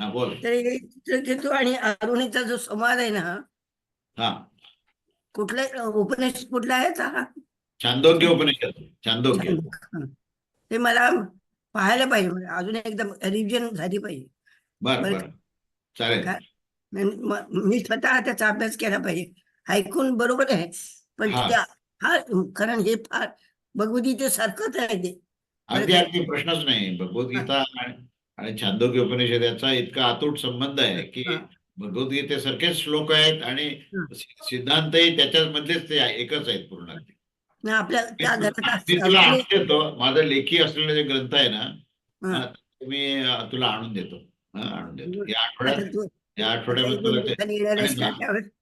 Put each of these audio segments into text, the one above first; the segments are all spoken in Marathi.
हा तरी आणि अरुणीचा जो संवाद आहे ना हा. कुठला उपनिषद कुठला आहे हा? छांदोग्य उपनिषद छांदोग्य. हं. ते मला पाहायला पाहिजे म्हणजे अजून एकदम रिव्हिजन झाली पाहिजे. बर म- स्वतः त्याचा अभ्यास केला पाहिजे. ऐकून बरोबर आहे पण हा. त्या फार कारण हे फार भगवद्गीते सारखंच आहे ते. अगदी अगदी. प्रश्नच नाही. भगवद्गीता आणि- छांदोग्य उपनिषद याचा इतका अतूट संबंध आहे की हा. भगवद्गीतेसारखेच श्लोक आहेत आणि हं. सिद्धांतही त्याच्यामधलेच ते आहे, एकच आहेत पूर्ण. तुला आणून देतो. माझा लेखी असलेले जे ग्रंथ आहे ना हं. हा, ते मी तुला आणून देतो. हा, आणून देतो. या आठवड्यात तू या आठवड्यामध्ये ते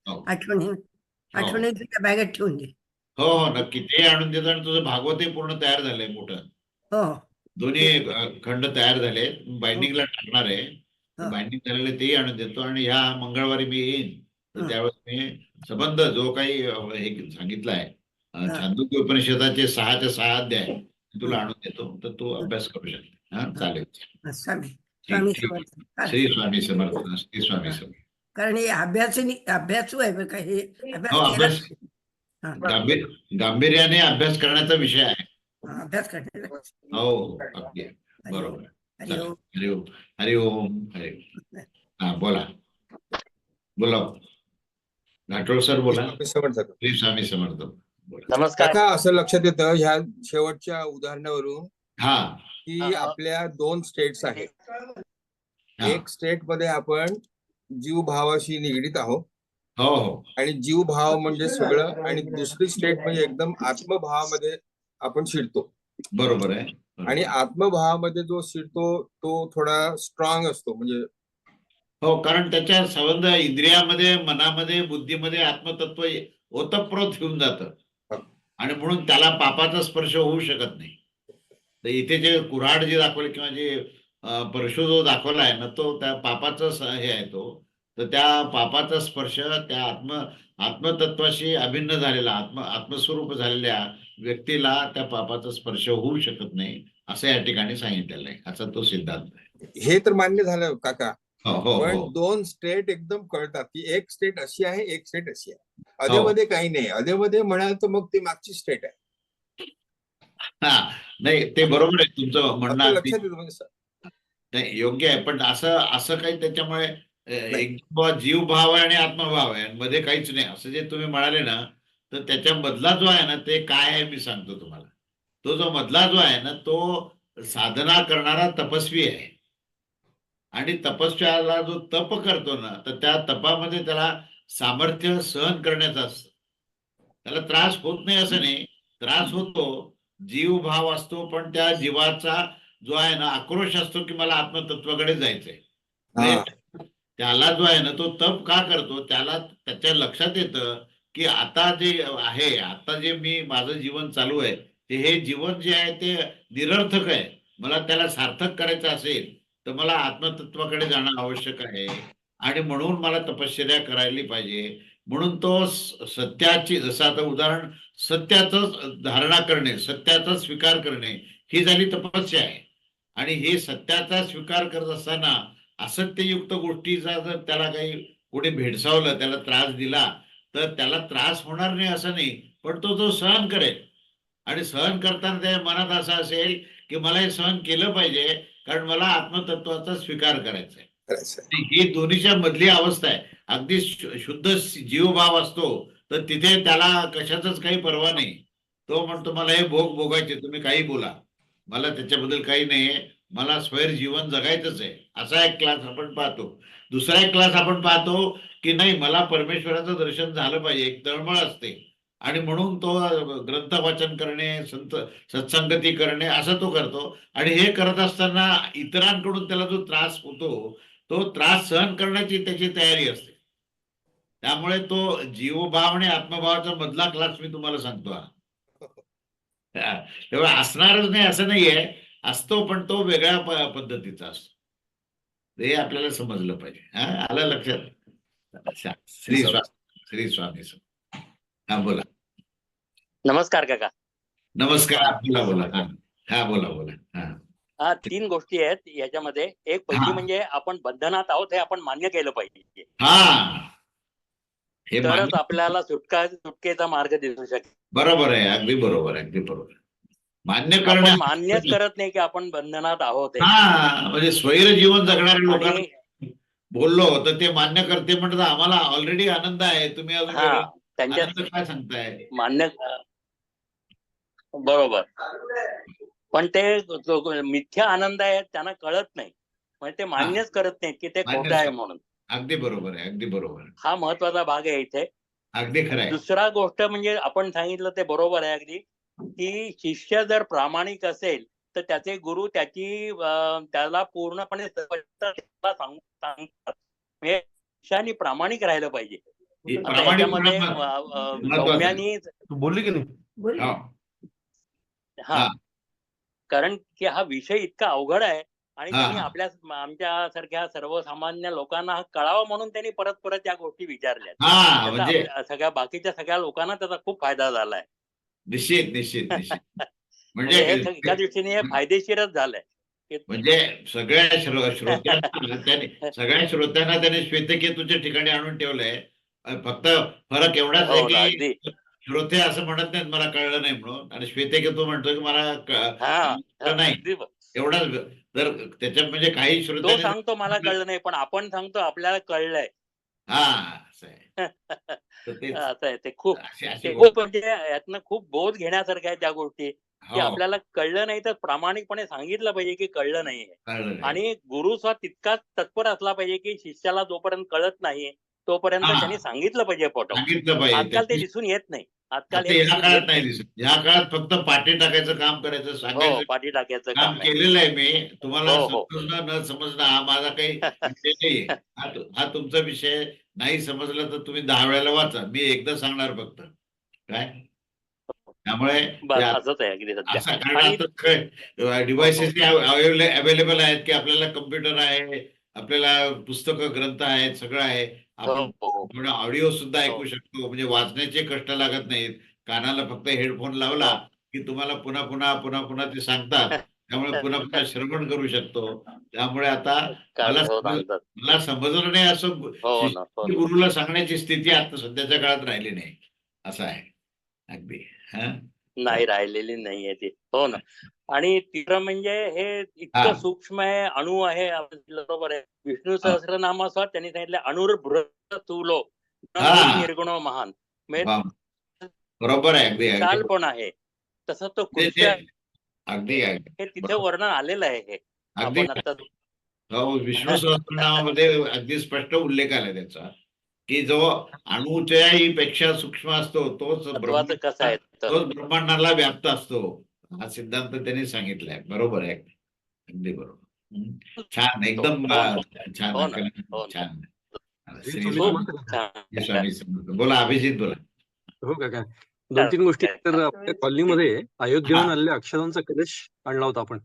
हो. आठवणी बॅगेत ठेवून दे. हो हो नक्की. ते आणून देतो आणि तुझं भागवतही पूर्ण तयार झालंय मोठं. हो. दोन्ही खंड तयार झाले. बाइंडिंगला टाकणार आहे. बाइंडिंग झालेले तेही आणून देतो आणि ह्या मंगळवारी मी येईन. तर. त्यावेळेस मी संबंध जो काही हे सांगितलं आहे. छांदोग्य उपनिषदाचे सहाचे सहा अध्याय तुला. आणून देतो. तर तू अभ्यास करू शकते. हा चालेल. श्री स्वामी समर्थ. श्री स्वामी समर्थ. कारण हे अभ्यास अभ्यासू आहे बरं का हे. अभ्यास गांभीर्याने अभ्यास करण्याचा विषय आहे. अभ्यास करण्याला हो हो अगदी. बरोबर. हरि ओम. हरि ओम. हरि ओम हरि ओम. हा बोला. बोला. घाटोळ सर बोला. स्वामी समर्थ श्री स्वामी समर्थ बोला. नमस्कार. काका असं लक्षात येतं ह्या शेवटच्या उदाहरणावरून हा. की हा. आपल्या दोन स्टेट्स आहेत. हा. एक स्टेटमध्ये आपण जीव भावाशी निगडीत आहोत. हो हो. आणि जीव भाव म्हणजे सगळं आणि दुसरी स्टेट म्हणजे एकदम आत्मभावामध्ये आपण शिरतो. बरोबर आहे. आणि आत्मभावामध्ये जो शिरतो तो थोडा स्ट्रॉंग असतो. म्हणजे हो कारण त्याच्या संबंध इंद्रियामध्ये मनामध्ये बुद्धीमध्ये आत्मतत्व ओतप्रोत घेऊन जातं. आणि म्हणून त्याला पापाचा स्पर्श होऊ शकत नाही. तर इथे जे कुऱ्हाड जे दाखवले किंवा जे परशु जो दाखवला आहे ना तो त्या पापाचा हे आहे तो. तर त्या पापाचा स्पर्श त्या आत्म आत्मतत्वाशी अभिन्न झालेला आत्म आत्मस्वरूप झालेल्या व्यक्तीला त्या पापाचा स्पर्श होऊ शकत नाही असं या ठिकाणी सांगितलेलं आहे. असा तो सिद्धांत आहे. हे तर मान्य झालं काका. हो हो पण हो दोन स्टेट एकदम कळतात. की एक स्टेट अशी आहे एक स्टेट अशी आहे. अधेमध्ये काही नाही. अधेमध्ये म्हणाल तर मग ती मागची स्टेट आहे. हा. नाही ते बरोबर आहे तुमचं म्हणणं अगदी- लक्षात येतं म्हणजे नाही योग्य आहे. पण असं असं काही त्याच्यामुळे अ, एक बुवा जीव भाव आहे आणि आत्मभाव आहे. मध्ये काहीच नाही. असं जे तुम्ही म्हणाले ना तर त्याच्या मधला जो आहे ना ते काय आहे मी सांगतो तुम्हाला. तो जो मधला जो आहे ना तो साधना करणारा तपस्वी आहे. आणि तपस्व्याला जो तप करतो ना तर त्या तपामध्ये त्याला सामर्थ्य सहन करण्याचं असतं. त्याला त्रास होत नाही असं नाही. त्रास होतो जीव भाव असतो पण त्या जीवाचा जो आहे ना आक्रोश असतो की मला आत्मतत्वाकडे जायचंय. त्याला जो आहे ना तो तप का करतो त्याला त्याच्या लक्षात येतं की आता जे आहे आता जे मी माझं जीवन चालू आहे ते हे जीवन जे आहे ते निरर्थक आहे. मला त्याला सार्थक करायचं असेल तर मला आत्मतत्वाकडे जाणं आवश्यक आहे. आणि म्हणून मला तपश्चर्या करायली पाहिजे. म्हणून तो सत्याची जसं आता उदाहरण सत्याचं धारणा करणे सत्याचा स्वीकार करणे ही झाली तपस्या आहे. आणि हे सत्याचा स्वीकार करत असताना असत्ययुक्त गोष्टीचा जर त्याला काही कोणी भेडसावलं त्याला त्रास दिला तर त्याला त्रास होणार नाही असं नाही पण तो तो सहन करेल. आणि सहन करताना त्याच्या मनात असं असेल की मला हे सहन केलं पाहिजे कारण मला आत्मतत्वाचा स्वीकार करायचा आहे. ही दोन्हीच्या मधली अवस्था आहे. अगदी शुद्ध जीवभाव असतो तर तिथे त्याला कशाच काही पर्वा नाही. तो म्हणतो मला हे भोग भोगायचे तुम्ही काही बोला. मला त्याच्याबद्दल काही नाहीये. मला स्वैर जीवन जगायचंच आहे. असा एक क्लास आपण पाहतो. दुसरा एक क्लास आपण पाहतो की नाही मला परमेश्वराचं दर्शन झालं पाहिजे एक तळमळ असते. आणि म्हणून तो ग्रंथ वाचन करणे संत सत्संगती करणे असं तो करतो. आणि हे करत असताना इतरांकडून त्याला जो त्रास होतो तो त्रास सहन करण्याची त्याची तयारी असते. त्यामुळे तो जीवभाव आणि आत्मभावाचा मधला क्लास मी तुम्हाला सांगतो तेव्हा असणारच नाही असं नाहीये. असतो पण तो वेगळ्या पद्धतीचा असतो. हे आपल्याला समजलं पाहिजे. हा आलं लक्षात? अच्छा. श्री स्वामी. श्री स्वामी. हा बोला. नमस्कार काका. नमस्कार. बोला बोला. हा. हा बोला बोला. हा. तीन गोष्टी आहेत. याच्यामध्ये एक पहिली. म्हणजे आपण बंधनात आहोत हे आपण मान्य केलं पाहिजे. हा. हे तरच आपल्याला सुटका सुटकेचा मार्ग दिसू शकेल. बरोबर आहे. अगदी बरोबर आहे. अगदी बरोबर आहे. मान्य करण्या मान्यच करत नाही की आपण बंधनात आहोत हे. म्हणजे स्वैर जीवन जगणाऱ्या लोकांना बोललो तर ते मान्य करते म्हणतात आम्हाला ऑलरेडी आनंद आहे. तुम्ही त्यांच्या काय सांगताय? मान्य बरोबर. पण ते मिथ्या आनंद आहे त्यांना कळत नाही. म्हणजे ते मान्यच करत नाहीत की ते खोटं आहे म्हणून. अगदी बरोबर आहे अगदी बरोबर. हा महत्त्वाचा भाग आहे इथे. अगदी खरं आहे. दुसरा गोष्ट म्हणजे आपण सांगितलं ते बरोबर आहे अगदी. की शिष्य जर प्रामाणिक असेल तर त्याचे गुरु त्याची अं, त्याला पूर्णपणे सांगतात. म्हणजे शिष्याने प्रामाणिक राहिलं पाहिजे. ही. सौम्यानी बोलली की नाही? बोल हो. कारण की हा विषय इतका अवघड आहे आणि त्यांनी. आपल्या आमच्या सारख्या सर्वसामान्य लोकांना हा कळावा म्हणून त्यांनी परत परत या गोष्टी विचारल्या हा म्हणजे सगळ्या बाकीच्या सगळ्या लोकांना त्याचा खूप फायदा झालाय. निश्चित निश्चित निश्चित. म्हणजे हे म्हणजे एका दृष्टीने हे फायदेशीरच झालंय. म्हणजे सगळ्या श्रो- श्रोत्यांना त्याने सगळ्या श्रोत्यांना त्याने श्वेतकेतूच्या ठिकाणी आणून ठेवलंय. फक्त फरक एवढाच हो आहे अगदी. की श्रोते असं म्हणत नाहीत मला कळलं नाही म्हणून. आणि श्वेतकेतू म्हणतो की मला हा नाही. एवढाच तर त्याच्यात म्हणजे काही तो श्रोत्यांनी सांगतो मला कळलं नाही. पण आपण सांगतो आपल्याला कळलंय. हा असं आहे. असं आहे ते खूप ते खूप म्हणजे यातनं खूप बोध घेण्यासारख्या आहेत त्या गोष्टी. की हो, आपल्याला कळलं नाही तर प्रामाणिकपणे सांगितलं पाहिजे की कळलं नाही. आणि गुरु स्वतः तितकाच तत्पर असला पाहिजे की शिष्याला जोपर्यंत कळत नाही तोपर्यंत. त्यांनी सांगितलं पाहिजे फोटो. आजकाल ते दिसून येत नाही. आजकाल या दिसून काळात नाही नाही दिसत. या काळात फक्त पाठी टाकायचं काम करायचं हो सांगायचं. पाठी टाकायचं काम केलेलं आहे मी. तुम्हाला हो, हो. समजणं न समजणं हा माझा काही नाहीये. हा तुमचा विषय नाही समजला तर तुम्ही दहा वेळेला वाचा. मी एकदा सांगणार फक्त. काय? त्यामुळे डिव्हायसेस अवेलेबल आहेत की आपल्याला कम्प्युटर आहे आपल्याला पुस्तकं ग्रंथ आहेत सगळं आहे. आपण हो, हो. ऑडिओ सुद्धा ऐकू हो. शकतो. म्हणजे वाचण्याचे कष्ट लागत नाहीत. कानाला फक्त हेडफोन लावला की तुम्हाला पुन्हा पुन्हा पुन्हा पुन्हा ते सांगतात. त्यामुळे पुन्हा पुन्हा श्रवण करू शकतो. त्यामुळे आता मला हो, समजलं नाही असं हो हो. गुरुला सांगण्याची स्थिती आता सध्याच्या काळात राहिली नाही. असं आहे. अगदी. हा? नाही राहिलेली नाहीये ती. हो ना. आणि तिसरं म्हणजे हे. इतकं सूक्ष्म आहे अणु आहे बरोबर आहे. विष्णू सहस्रनामासह त्यांनी सांगितलं अणुर्भृत तुलो हा. निर्गुणो महान. म्हणजे. बरोबर आहे पण आहे. तसं तो अगदी हे तिथे वर्णन आलेलं आहे हे. आपण आता हो विष्णू सहस्रनामामध्ये अगदी स्पष्ट उल्लेख आला त्याचा. की जो अणुच्याही पेक्षा सूक्ष्म असतो तोच कसं आहे? तोच ब्रह्मांडाला व्याप्त असतो. हा सिद्धांत त्यांनी सांगितलाय. बरोबर आहे. अगदी बरोबर. हम्म. छान. एकदम हो, अं, हो. छान हो. छान. बोला अभिजित बोला. हो का काय दोन तीन गोष्टी तर आपल्या कॉलनीमध्ये अयोध्येहून आलेल्या अक्षरांचा कलश आणला होता आपण.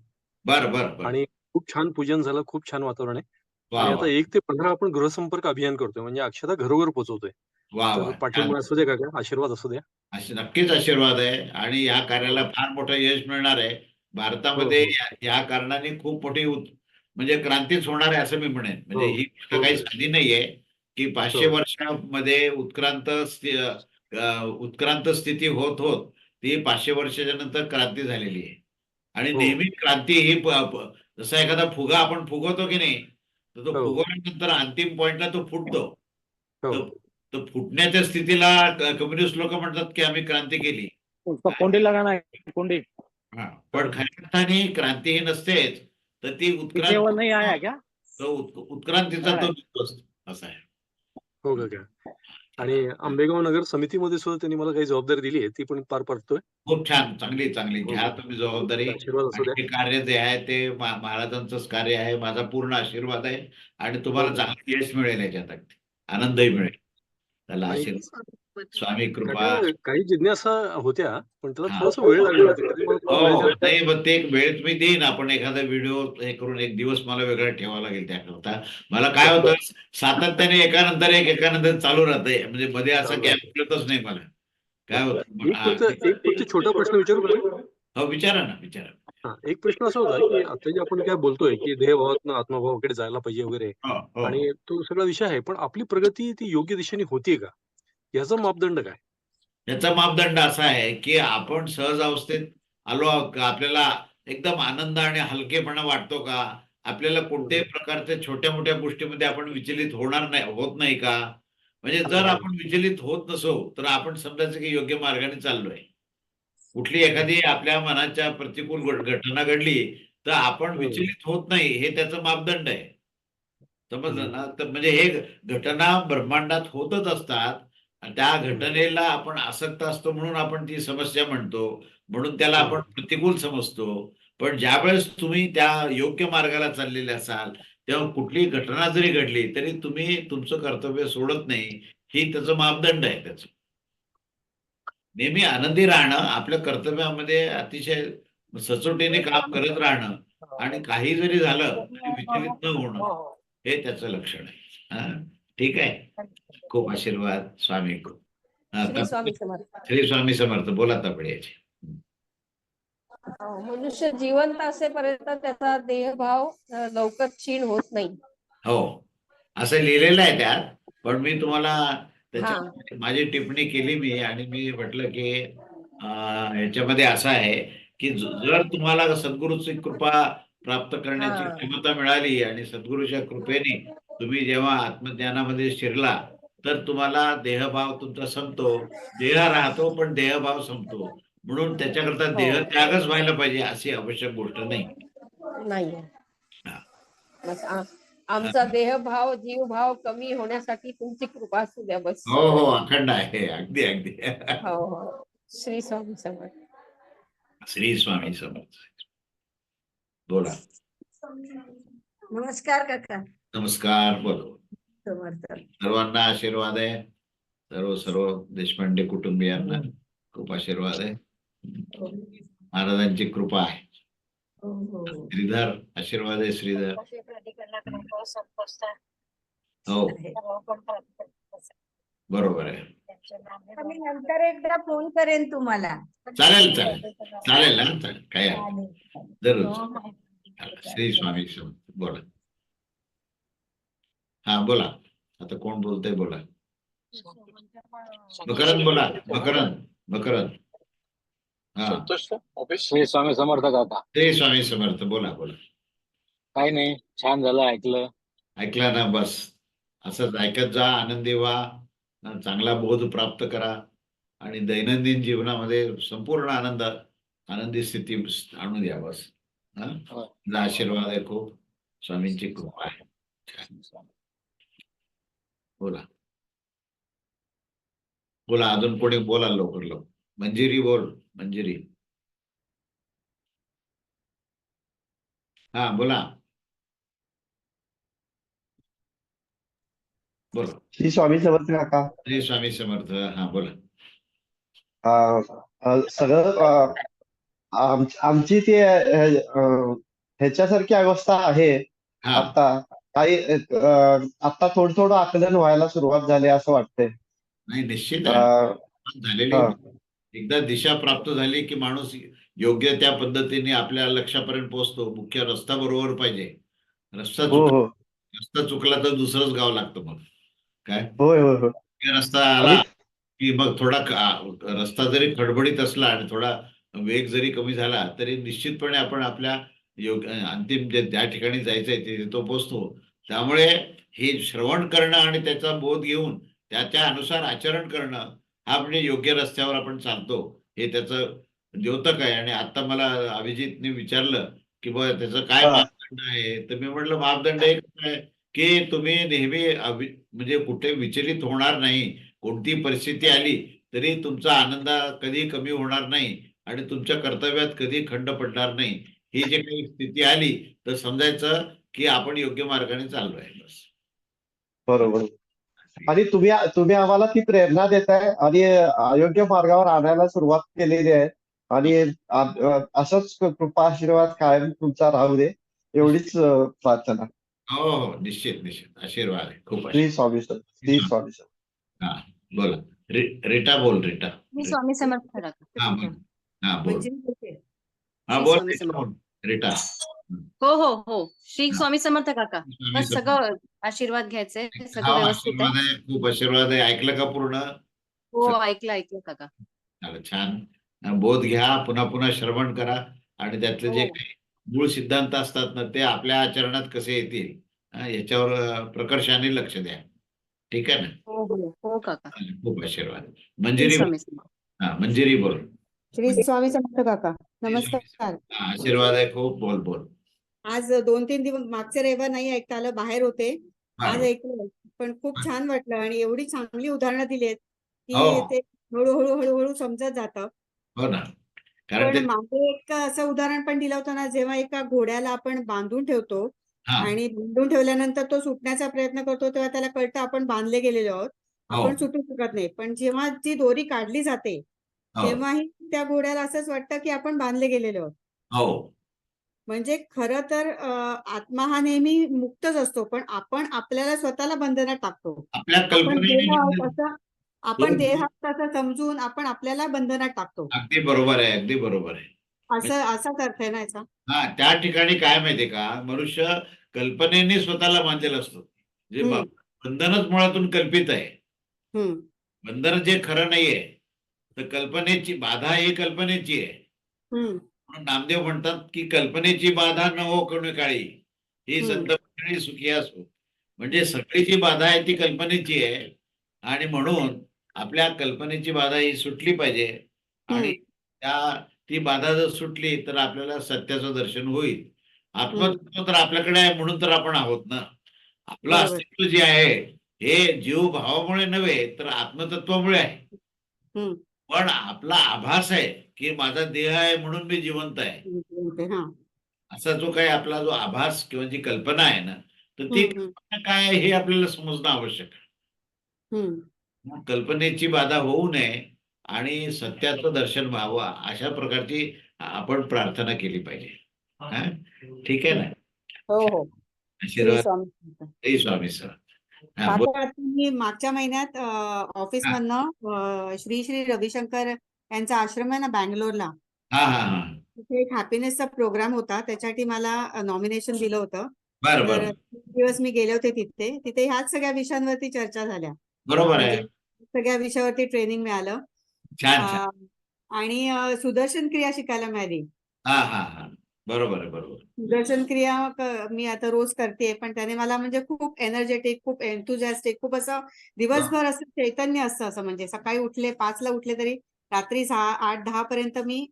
बर बर बर. आणि खूप छान पूजन झालं. खूप छान वातावरण आहे. आता एक ते पंधरा आपण गृहसंपर्क अभियान करतोय. म्हणजे अक्षता घरोघर पोहोचवतोय वा पाठिंबा. असू द्या का आशीर्वाद असू द्या असे नक्कीच आशीर्वाद आहे आणि या कार्याला फार मोठं यश मिळणार आहे भारतामध्ये हो, या- या कारणाने खूप मोठी म्हणजे क्रांतीच होणार आहे असं मी म्हणेन म्हणजे हो, ही गोष्ट हो. काही साधी नाहीये की पाचशे हो. वर्षामध्ये उत्क्रांत उत्क्रांत स्थिती होत होत ती पाचशे वर्षाच्या नंतर क्रांती झालेली आहे आणि हो. नेहमी क्रांती ही जसा एखादा फुगा आपण फुगवतो की नाही तर तो हो. फुगवल्यानंतर अंतिम पॉइंटला तो फुटतो हो तर- तर फुटण्याच्या स्थितीला कम्युनिस्ट लोक म्हणतात की आम्ही क्रांती केली. उसका कोंडी लगाना है कोंडी. हा. पण खऱ्या अर्थाने क्रांती ही नसतेच तर ती उत्क्रांत नहीं आया क्या तो उत- उत्क्रांतीचा तो असा आहे. हो का काय आणि आंबेगाव नगर समितीमध्ये सुद्धा त्यांनी मला काही जबाबदारी दिली आहे ती पण पार पाडतोय. खूप छान चांगली चांगली. घ्या हो. तुम्ही जबाबदारी हे कार्य जे आहे ते महाराजांचंच कार्य आहे माझा पूर्ण आशीर्वाद आहे. आणि तुम्हाला हो. चांगलं यश मिळेल याच्यात अगदी. आनंदही मिळेल. त्याला आशीर्वाद स्वामी कृपा. काही जिज्ञासा होत्या पण त्याला हा. थोडासा वेळ लागला. हो हो. द्या. नाही मग ते एक वेळ तुम्ही देईन. आपण एखादा व्हिडिओ हे करून एक दिवस मला वेगळा ठेवावा लागेल त्याकरता. मला काय होतं सातत्याने एकानंतर एक एकानंतर चालू राहतंय. म्हणजे मध्ये असा गॅप मिळतच नाही मला. काय एक होतं छोटा प्रश्न विचारू का हो विचारा ना विचारा. हा एक प्रश्न असा होता की आता जे आपण काय बोलतोय की देहभावातनं आत्मभावाकडे जायला पाहिजे वगैरे हो. आणि तो सगळा विषय आहे पण आपली प्रगती ती योग्य दिशेने होतीये का? याचा मापदंड काय? याचा मापदंड असा आहे की आपण सहज अवस्थेत आलो आहोत का? आपल्याला एकदम आनंद आणि हलकेपणा वाटतो का? आपल्याला कोणत्याही प्रकारच्या छोट्या मोठ्या गोष्टीमध्ये आपण विचलित होणार नाही होत नाही का? म्हणजे जर आपण विचलित होत नसो तर आपण समजायचं की योग्य मार्गाने चाललोय. कुठली एखादी आपल्या मनाच्या प्रतिकूल घट- घटना घडली तर आपण हो. विचलित होत नाही हे त्याचं मापदंड आहे. समजलं ना? तर म्हणजे हे घटना ब्रह्मांडात होतच असतात आणि त्या घटनेला आपण आसक्त असतो म्हणून आपण ती समस्या म्हणतो म्हणून त्याला आपण प्रतिकूल समजतो. पण ज्यावेळेस तुम्ही त्या योग्य मार्गाला चाललेले असाल तेव्हा कुठलीही घटना जरी घडली तरी तुम्ही तुमचं कर्तव्य सोडत नाही ही त्याचं मापदंड आहे त्याचं. नेहमी आनंदी राहणं आपल्या कर्तव्यामध्ये अतिशय सचोटीने काम करत राहणं आणि काही जरी झालं तरी विचलित न होणं हे त्याचं लक्षण आहे. ठीक आहे? खूप आशीर्वाद स्वामी श्री स्वामी समर्थ. श्री स्वामी समर्थ बोला याचे. मनुष्य जिवंत असेपर्यंत त्याचा देहभाव लवकर क्षीण होत नाही. हो. असं लिहिलेलं आहे त्यात पण मी तुम्हाला माझी टिप्पणी केली मी आणि मी म्हटलं की याच्यामध्ये असं आहे की जर तुम्हाला सद्गुरूची कृपा प्राप्त करण्याची. क्षमता मिळाली आणि सद्गुरूच्या कृपेने तुम्ही जेव्हा आत्मज्ञानामध्ये शिरला तर तुम्हाला देहभाव तुमचा संपतो. देह राहतो पण देहभाव संपतो. म्हणून त्याच्याकरता हो. देह त्यागच व्हायला पाहिजे अशी आवश्यक गोष्ट नाही. आमचा देहभाव जीवभाव कमी होण्यासाठी तुमची कृपा असू द्या बस. हो हो अखंड आहे. अगदी अगदी. हो हो. श्री स्वामी समर्थ. श्री स्वामी समर्थ. बोला. नमस्कार काका. नमस्कार बोलो. समर्थ. सर्वांना आशीर्वाद आहे. सर्व सर्व देशपांडे कुटुंबियांना खूप आशीर्वाद आहे. महाराजांची कृपा आहे. हो, हो. श्रीधर आशीर्वाद आहे श्रीधर. हो बरोबर आहे. मी नंतर एकदा फोन करेन तुम्हाला. चालेल चालेल. चालेल ना चालेल. काय. जरूर चालेल. श्री स्वामी बोला. हा बोला. आता कोण बोलतंय बोला. मकरंद बोला. मकरंद मकरंद. श्री स्वामी समर्थ काका श्री स्वामी समर्थ. बोला बोला. काही नाही छान झालं ऐकलं. ऐकला ना बस. असंच ऐकत जा आनंदी व्हा. चांगला बोध प्राप्त करा. आणि दैनंदिन जीवनामध्ये संपूर्ण आनंद आनंदी स्थिती आणून द्या बस. हा? आशीर्वाद आहे खूप. स्वामींची कृपा आहे. बोला. बोला अजून कोणी बोला लवकर लवकर. मंजिरी बोल मंजिरी. हा बोला. बोला. श्री स्वामी समर्थ काका. श्री स्वामी समर्थ हा बोला. सगळं आमची ती ह्याच्यासारखी अवस्था आहे. आता काही आता थोडं थोडं आकलन व्हायला सुरुवात झाली असं वाटतंय. नाही निश्चित झालेली. एकदा दिशा प्राप्त झाली की माणूस योग्य त्या पद्धतीने आपल्या लक्षापर्यंत पोहोचतो. मुख्य रस्ता बरोबर पाहिजे. रस्ता हो हो. रस्ता चुकला तर दुसरंच गाव लागतं मग. काय? होय होय होय. मुख्य रस्ता आला की मग थोडा रस्ता जरी खडबडीत असला आणि थोडा वेग जरी कमी झाला तरी निश्चितपणे आपण आपल्या योग्य अंतिम जे त्या ठिकाणी जायचंय तिथे तो पोचतो त्यामुळे हे श्रवण करणं आणि त्याचा बोध घेऊन त्याच्या अनुसार आचरण करणं हा म्हणजे योग्य रस्त्यावर आपण चालतो हे त्याचं द्योतक आहे. आणि आता मला अभिजितने विचारलं की बा त्याचं काय. मापदंड आहे? तर मी म्हटलं मापदंड एक आहे की तुम्ही नेहमी म्हणजे कुठे विचलित होणार नाही. कोणती परिस्थिती आली तरी तुमचा आनंद कधी कमी होणार नाही आणि तुमच्या कर्तव्यात कधी खंड पडणार नाही. ही जी काही स्थिती आली तर समजायचं की आपण योग्य मार्गाने चाललोय. बस. बरोबर. आणि तुम्ही तुम्ही आम्हाला ती प्रेरणा देताय आणि अयोग्य मार्गावर आणायला सुरुवात केलेली आहे. आणि असंच कृपा आशीर्वाद कायम तुमचा राहू दे एवढीच प्रार्थना. हो हो निश्चित निश्चित. आशीर्वाद आहे. खूप. श्री स्वामी समर्थ श्री स्वामी समर्थ बोला. रि- रिटा बोल रिटा. मी स्वामी समर्थ. हा बोल हा बोल. म्हणजे. हा बोल. रिटा. हो हो हो. श्री. स्वामी समर्थ काका. बस. सगळं आशीर्वाद घ्यायचे सगळं व्यवस्थित आहे आहे. खूप आशीर्वाद आहे. ऐकलं का पूर्ण? हो ऐकलं ऐकलं काका. झालं छान. बोध घ्या पुन्हा पुन्हा श्रवण करा आणि त्यातले जे हो. काही मूळ सिद्धांत असतात ना ते आपल्या आचरणात कसे येतील हा, याच्यावर अं, प्रकर्षाने लक्ष द्या. ठीक आहे ना? हो हो हो काका. चालेल, खूप आशीर्वाद. श्री मंजिरी बोल. स्वामी समर्थ. हा मंजिरी बोल. श्री स्वामी समर्थ काका. नमस्कार. हा, आशीर्वाद आहे खूप बोल बोल. आज दोन तीन दिवस मागचे रविवार नाही ऐकता आलं बाहेर होते. आज. ऐकलं पण खूप छान वाटलं आणि एवढी चांगली उदाहरणं दिली आहेत की हो. ते हळूहळू हळूहळू समजत जातं. हो ना. कारण पण मागे एक असं उदाहरण पण दिलं होतं ना जेव्हा एका घोड्याला आपण बांधून ठेवतो आणि बांधून ठेवल्यानंतर तो सुटण्याचा प्रयत्न करतो तेव्हा त्याला कळतं आपण बांधले गेलेलो आहोत. हो. आपण सुटू शकत नाही. पण जेव्हा जी दोरी काढली जाते तेव्हाही त्या घोड्याला असंच वाटतं की आपण बांधले गेलेलो आहोत. म्हणजे खरं तर आत्मा हा नेहमी मुक्तच असतो पण आपण आपल्याला स्वतःला बंधनात टाकतो. आपल्या आपण कल्पनेने देह आहोत असं असं समजून आपण आपल्याला बंधनात टाकतो. अगदी बरोबर आहे अगदी बरोबर आहे. असं असाच अर्थ आहे ना याचा? हा त्या ठिकाणी काय माहितीये का? मनुष्य कल्पनेने स्वतःला बांधलेला असतो. जे बंधनच मुळातून कल्पित आहे. बंधन जे खरं नाहीये तर कल्पनेची बाधा ही कल्पनेची आहे. म्हणून नामदेव म्हणतात की कल्पनेची बाधा न हो कोणी काळी. ही. संत मंडळी सुखी असो. म्हणजे सगळी जी बाधा आहे ती कल्पनेची आहे. आणि म्हणून आपल्या कल्पनेची बाधा ही सुटली पाहिजे. आणि त्या ती बाधा जर सुटली तर आपल्याला सत्याचं दर्शन होईल. आत्मतत्व तर आपल्याकडे आहे म्हणून तर आपण आहोत ना. आपलं. अस्तित्व जे आहे हे जीव भावामुळे नव्हे तर आत्मतत्वामुळे आहे. पण आपला आभास आहे की माझा देह आहे म्हणून मी जिवंत आहे. असा जो काही आपला जो आभास किंवा जी कल्पना आहे ना तर ती कल्पना काय आहे हे आपल्याला समजणं आवश्यक आहे. कल्पनेची बाधा होऊ नये आणि सत्याचं दर्शन व्हावं अशा प्रकारची आपण प्रार्थना केली पाहिजे. हा? ठीक आहे ना? हो हो. श्री आशीर्वाद स्वामी सर. काका मी मागच्या महिन्यात ऑफिस मधनं श्री श्री रविशंकर यांचा आश्रम आहे ना बँगलोरला. तिथे एक हॅपीनेसचा प्रोग्राम होता. त्याच्यासाठी मला नॉमिनेशन दिलं होतं. बरं तर बरं. तीन दिवस मी गेले होते तिथे. तिथे ह्याच सगळ्या विषयांवरती चर्चा झाल्या. बरोबर आहे. म्हणजे सगळ्या विषयावरती ट्रेनिंग मिळालं. आणि सुदर्शन क्रिया शिकायला मिळाली. बरोबर आहे बरोबर क्रिया क- मी आता रोज करते पण त्याने मला म्हणजे खूप एनर्जेटिक खूप एन्थुजॅस्टिक खूप असं दिवसभर असं चैतन्य असतं असं म्हणजे सकाळी उठले पाचला उठले तरी रात्री सहा आठ दहा पर्यंत मी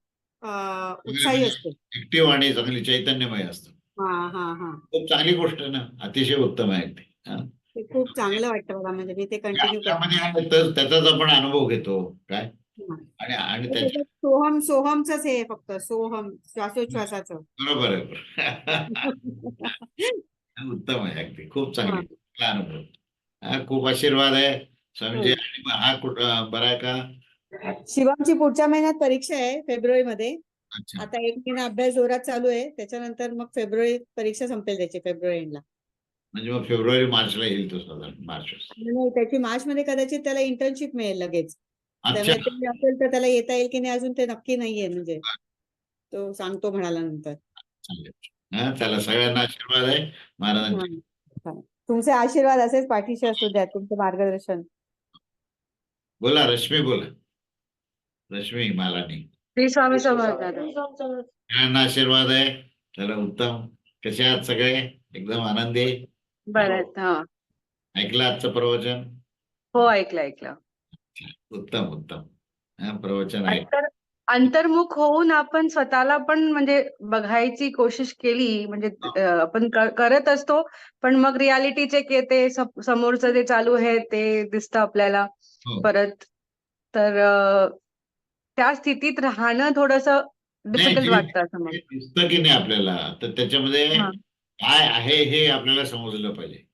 अं, उत्साही असते. ऍक्टिव्ह आणि चांगली चैतन्यमय असतं. हा हा हा. खूप चांगली गोष्ट आहे ना अतिशय उत्तम आहे ते हा. ते खूप चांगलं वाटतं मला म्हणजे मी ते कंटिन्यू करते. आपल्यामध्ये आहे तर त्याचाच आपण अनुभव घेतो काय. आणि आणि त्याच्या सोहम सोहमच हे आहे फक्त सोहम श्वासोच्छ्वासाचं. बरोबर आहे उत्तम आहे अगदी. खूप चांगली चांगला अनुभव. हा खूप आशीर्वाद आहे स्वामीजी. आणि मग हा कुठ बरा आहे का? शिवमची पुढच्या महिन्यात परीक्षा आहे फेब्रुवारी मध्ये आता एक महिना अभ्यास जोरात चालू आहे त्याच्यानंतर मग फेब्रुवारी परीक्षा संपेल त्याची फेब्रुवारी एंडला म्हणजे मग फेब्रुवारी मार्चला येईल तो साधारण मार्च. नाही त्याची मार्च मध्ये कदाचित त्याला इंटर्नशिप मिळेल लगेच. त्यामुळे ते असेल तर त्याला येता येईल की नाही अजून ते नक्की नाहीये म्हणजे. तो सांगतो म्हणाला नंतर. चालेल. हा त्याला सगळ्यांना आशीर्वाद आहे. महाराजांचे हा. तुमचे आशीर्वाद असेच पाठीशी असू द्या तुमचं मार्गदर्शन. बोला रश्मी बोला. रश्मी मालानी. श्री स्वामी सगळ्यांना आशीर्वाद आहे. चला उत्तम. कसे आहात सगळे? एकदम आनंदी? बरं हा. ऐकलं आजचं प्रवचन? हो ऐकलं ऐकलं. उत्तम उत्तम. हा प्रवचन आहे. अंतर अंतर्मुख होऊन आपण स्वतःला पण म्हणजे बघायची कोशिश केली म्हणजे आपण करत असतो पण मग रियालिटी चेक येते सम- समोरचं जे चालू आहे ते दिसतं आपल्याला. हो. परत तर त्या स्थितीत राहणं थोडस डिफिकल्ट वाटतं असं दिसतं की नाही आपल्याला तर त्याच्यामध्ये. काय आहे हे आपल्याला समजलं पाहिजे.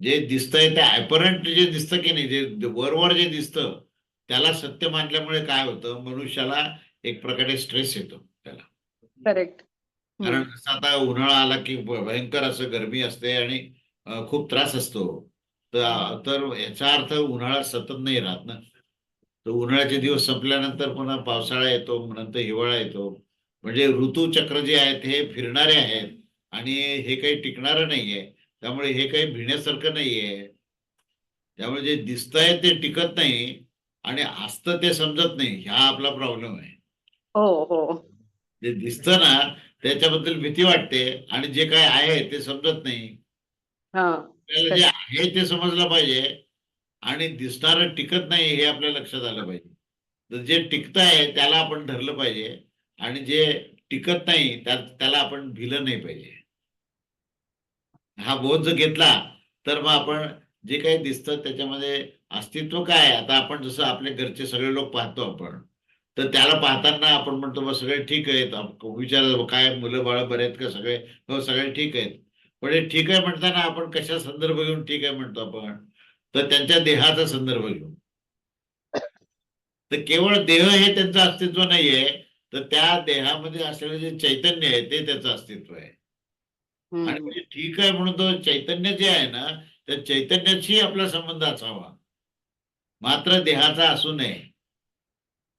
जे दिसतंय ते अपरंट जे दिसतं की नाही जे वरवर जे दिसतं त्याला सत्य मानल्यामुळे काय होतं? मनुष्याला एक प्रकारे स्ट्रेस येतो त्याला. करेक्ट कारण जसं आता उन्हाळा आला की भयंकर असं गरमी असते आणि खूप त्रास असतो. तर तर याचा अर्थ उन्हाळा सतत नाही राहत ना. तर उन्हाळ्याचे दिवस संपल्यानंतर पुन्हा पावसाळा येतो नंतर हिवाळा येतो. म्हणजे ऋतुचक्र जे आहेत हे फिरणारे आहेत आणि हे काही टिकणारं नाहीये. त्यामुळे हे काही भिण्यासारखं नाहीये. त्यामुळे जे दिसतंय ते टिकत नाही आणि असतं ते समजत नाही हा आपला प्रॉब्लेम आहे. हो हो. जे दिसतं ना त्याच्याबद्दल भीती वाटते आणि जे काय आहे ते समजत नाही. हा. आपल्याला जे आहे ते समजलं पाहिजे आणि दिसणारं टिकत नाही हे आपल्या लक्षात आलं पाहिजे. तर जे टिकत आहे त्याला आपण धरलं पाहिजे आणि जे टिकत नाही त्या त्याला आपण भिलं नाही पाहिजे. हा बोध जर घेतला तर मग आपण जे काही दिसतं त्याच्यामध्ये अस्तित्व काय आता आपण जसं आपले घरचे सगळे लोक पाहतो आपण तर त्याला पाहताना आपण म्हणतो बा सगळे ठीक आहेत. आप- विचार काय मुलं बाळ बरे आहेत का सगळे? हो सगळे ठीक आहेत. पण हे ठीक आहे म्हणताना आपण कशा संदर्भ घेऊन ठीक आहे म्हणतो आपण? तर त्यांच्या देहाचा संदर्भ घेऊन. तर केवळ देह हे त्यांचं अस्तित्व नाहीये तर त्या देहामध्ये असलेलं जे चैतन्य आहे ते त्याचं अस्तित्व आहे. आणि. म्हणजे ठीक आहे म्हणून तो चैतन्य जे आहे ना त्या चैतन्याशी आपला संबंध असावा. मात्र देहाचा असू नये.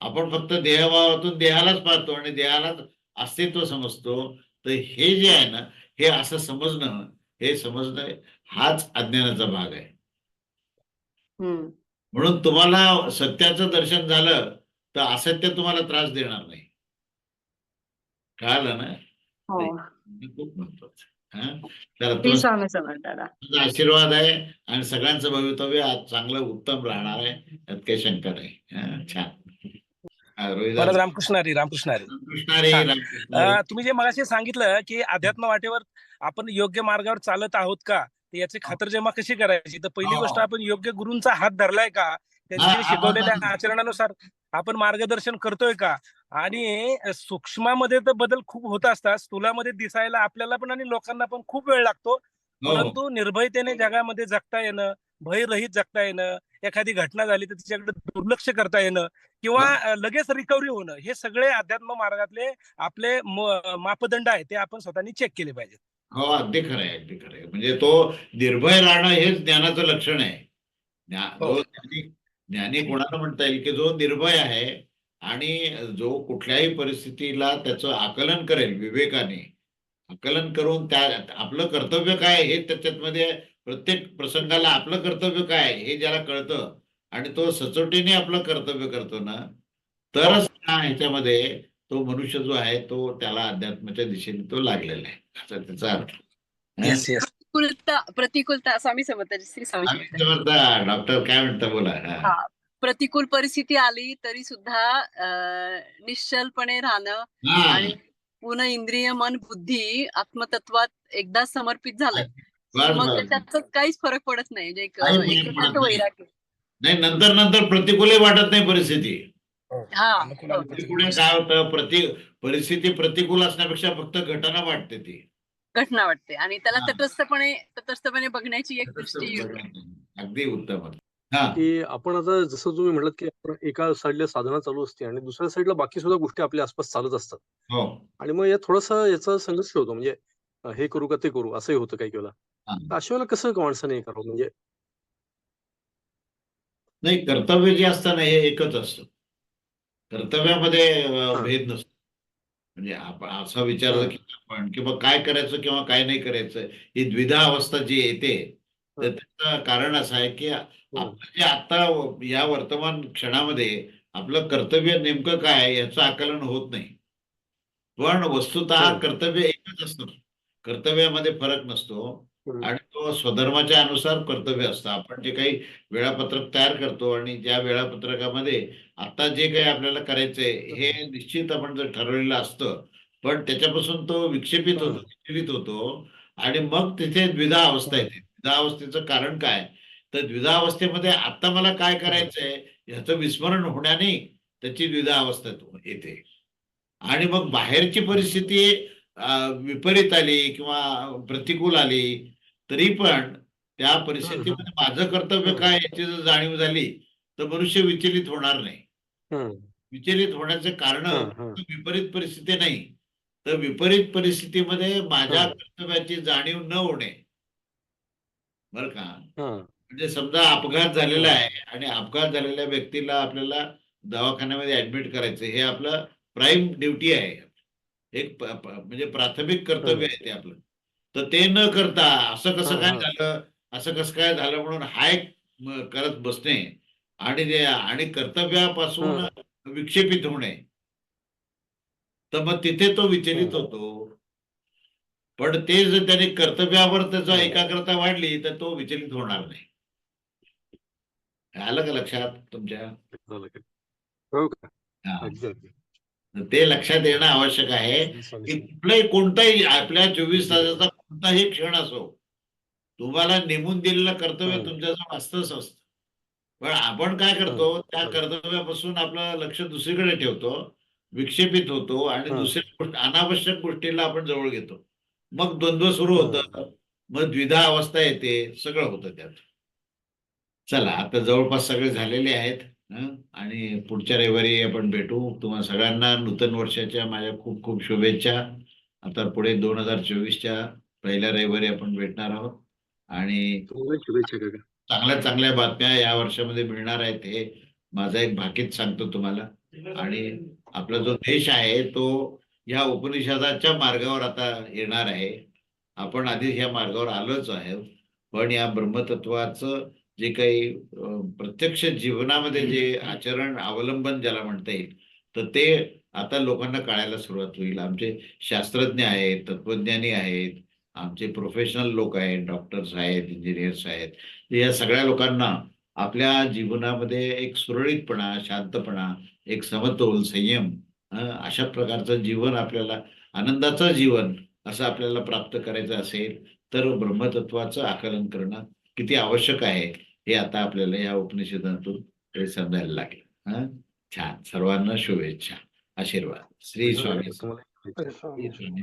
आपण फक्त देहभावातून देहालाच पाहतो आणि देहालाच अस्तित्व समजतो. तर हे जे आहे ना हे असं समजणं हे समजणं हाच अज्ञानाचा भाग आहे. म्हणून तुम्हाला सत्याचं दर्शन झालं तर असत्य तुम्हाला त्रास देणार नाही. कळालं ना? हे. खूप महत्वाचं आहे. हा? आशीर्वाद आहे आणि सगळ्यांचं भवितव्य आज चांगलं उत्तम राहणार आहे यात काही शंका नाही हा, छान हा, रोहिदास परत रामकृष्ण हरी रामकृष्ण हरी रामकृष्ण हरी, हा. रामकृष्ण हरी. अं, तुम्ही जे मगाशी सांगितलं की अध्यात्म वाटेवर आपण योग्य मार्गावर चालत आहोत का याची खातरजमा कशी करायची तर पहिली हो. गोष्ट आपण योग्य गुरूंचा हात धरलाय का त्यांनी हा, शिकवलेल्या हा. आचरणानुसार आपण मार्गदर्शन करतोय का आणि सूक्ष्मामध्ये तर बदल खूप होत असतात स्थूलामध्ये दिसायला आपल्याला पण आणि लोकांना पण खूप वेळ लागतो हो. परंतु निर्भयतेने जगामध्ये जगता येणं भयरहित जगता येणं एखादी घटना झाली तर तिच्याकडे दुर्लक्ष करता येणं किंवा अ, लगेच रिकव्हरी होणं हे सगळे अध्यात्म मार्गातले आपले मापदंड आहेत ते आपण स्वतःनी चेक केले पाहिजेत हो अगदी खरं आहे अगदी खरं आहे म्हणजे तो निर्भय राहणं हेच ज्ञानाचं लक्षण आहे हो. ज्ञानी कोणाला म्हणता येईल की जो निर्भय आहे आणि जो कुठल्याही परिस्थितीला त्याचं आकलन करेल विवेकाने आकलन करून त्या आपलं कर्तव्य काय हे त्याच्यात मध्ये प्रत्येक प्रसंगाला आपलं कर्तव्य काय हे ज्याला कळतं आणि तो सचोटीने आपलं कर्तव्य करतो ना तरच ह्याच्यामध्ये तो मनुष्य जो आहे तो त्याला अध्यात्माच्या दिशेने तो लागलेला आहे. असा त्याचा अर्थ. हा? प्रतिकूलता प्रतिकूलता स्वामी समर्थ श्री स्वामी आम्ही समर्थ समर्थ डॉक्टर काय म्हणता बोला. हा. हा. प्रतिकूल परिस्थिती आली तरी सुद्धा निश्चलपणे राहणं हा. आणि पूर्ण इंद्रिय मन बुद्धी आत्मतत्वात एकदा समर्पित झालं. मग. त्याच्यात काहीच फरक पडत नाही. म्हणजे नाही. नंतर नंतर प्रतिकूलही वाटत नाही परिस्थिती. हा. पुढे काय होतं? प्रति परिस्थिती प्रतिकूल असण्यापेक्षा फक्त घटना वाटते ती. घटना वाटते. आणि त्याला. तटस्थपणे तटस्थपणे बघण्याची एक दृष्टी अगदी उत्तम. हा. की आपण आता जसं तुम्ही म्हणलात की आपण एका साईडला साधना चालू असते आणि दुसऱ्या साईडला बाकी सुद्धा गोष्टी आपल्या आसपास चालत असतात. हो. आणि मग या थोडासा याचा संघर्ष होतो. म्हणजे हे करू का ते करू असंही होतं काही वेळेला. अशा वेळेला कसं माणसाने हे करावं? म्हणजे नाही कर्तव्य जे असतं ना हे एकच असतं. कर्तव्यामध्ये हा. भेद नसतो. म्हणजे आपण असा विचार हा. की आपण किंवा काय करायचं किंवा काय नाही करायचं ही द्विधा अवस्था जी येते तर हा. त्याचं कारण असं आहे की आपलं जे आता या वर्तमान क्षणामध्ये आपलं कर्तव्य नेमकं काय आहे याचं आकलन होत नाही पण वस्तुतः. कर्तव्य एकच असतं कर्तव्यामध्ये फरक नसतो. आणि स्वधर्माच्या अनुसार कर्तव्य असतं. आपण जे काही वेळापत्रक तयार करतो आणि ज्या वेळापत्रकामध्ये आता जे काही आपल्याला करायचंय हे निश्चित आपण जर ठरवलेलं असतं पण त्याच्यापासून तो विक्षेपित होतो. विचलित होतो आणि मग तिथे द्विधा अवस्था येते. द्विधा अवस्थेचं कारण काय? तर द्विधा अवस्थेमध्ये आता मला काय करायचंय ह्याचं विस्मरण होण्याने त्याची द्विधा अवस्था येते. आणि मग बाहेरची परिस्थिती विपरीत आली किंवा प्रतिकूल आली तरी पण त्या परिस्थितीमध्ये माझं कर्तव्य काय याची जर जाणीव झाली तर मनुष्य विचलित होणार नाही. विचलित होण्याचे कारण. विपरीत परिस्थिती नाही. तर विपरीत परिस्थितीमध्ये माझ्या. कर्तव्याची जाणीव न होणे. बर का? हा. म्हणजे समजा अपघात झालेला आहे आणि अपघात झालेल्या व्यक्तीला आपल्याला दवाखान्यामध्ये ऍडमिट करायचं हे आपलं प्राईम ड्युटी आहे. एक म्हणजे प्राथमिक कर्तव्य आहे ते आपलं. तर ते न करता असं कसं काय. झालं? असं कसं काय झालं म्हणून हाय करत बसणे आणि ते आणि कर्तव्यापासून विक्षेपित होणे. तर मग तिथे तो विचलित. होतो. पण ते जर त्याने कर्तव्यावर त्याचा. एकाग्रता वाढली तर तो विचलित होणार नाही. आलं का लक्षात तुमच्या? हो ते लक्षात येणं आवश्यक आहे की कुठलाही कोणताही आपल्या चोवीस तासाचा कोणताही क्षण असो तुम्हाला नेमून दिलेलं कर्तव्य. तुमच्याजवळ असतंच असतं पण आपण काय करतो त्या. कर्तव्यापासून आपलं लक्ष दुसरीकडे ठेवतो विक्षेपित होतो आणि. दुसऱ्या गोष्ट अनावश्यक गोष्टीला आपण जवळ घेतो मग द्वंद्व सुरू होतं मग द्विधा अवस्था येते सगळं होतं त्यात चला आता जवळपास सगळे झालेले आहेत? आणि पुढच्या रविवारी आपण भेटू तुम्हा सगळ्यांना नूतन वर्षाच्या माझ्या खूप खूप शुभेच्छा आता पुढे दोन हजार चोवीसच्या पहिल्या रविवारी आपण भेटणार आहोत. आणि तुम्हाला शुभेच्छा काका. चांगल्या चांगल्या बातम्या या वर्षामध्ये मिळणार आहेत हे माझा एक भाकीत सांगतो तुम्हाला. आणि आपला जो देश आहे तो या उपनिषदाच्या मार्गावर आता येणार आहे. आपण आधी या मार्गावर आलोच आहे. पण या ब्रह्मतत्वाचं जे काही प्रत्यक्ष जीवनामध्ये जे आचरण अवलंबन ज्याला म्हणता येईल तर ते आता लोकांना कळायला सुरुवात होईल. आमचे शास्त्रज्ञ आहेत तत्वज्ञानी आहेत आमचे प्रोफेशनल लोक आहेत डॉक्टर्स आहेत इंजिनियर्स आहेत. या सगळ्या लोकांना आपल्या जीवनामध्ये एक सुरळीतपणा शांतपणा एक समतोल संयम अशा प्रकारचं जीवन आपल्याला आनंदाचं जीवन असं आपल्याला प्राप्त करायचं असेल तर ब्रह्मतत्वाचं आकलन करणं किती आवश्यक आहे हे आता आपल्याला या उपनिषदातून समजायला लागेल. हं? छान. सर्वांना शुभेच्छा. आशीर्वाद. श्री स्वामी स्वामी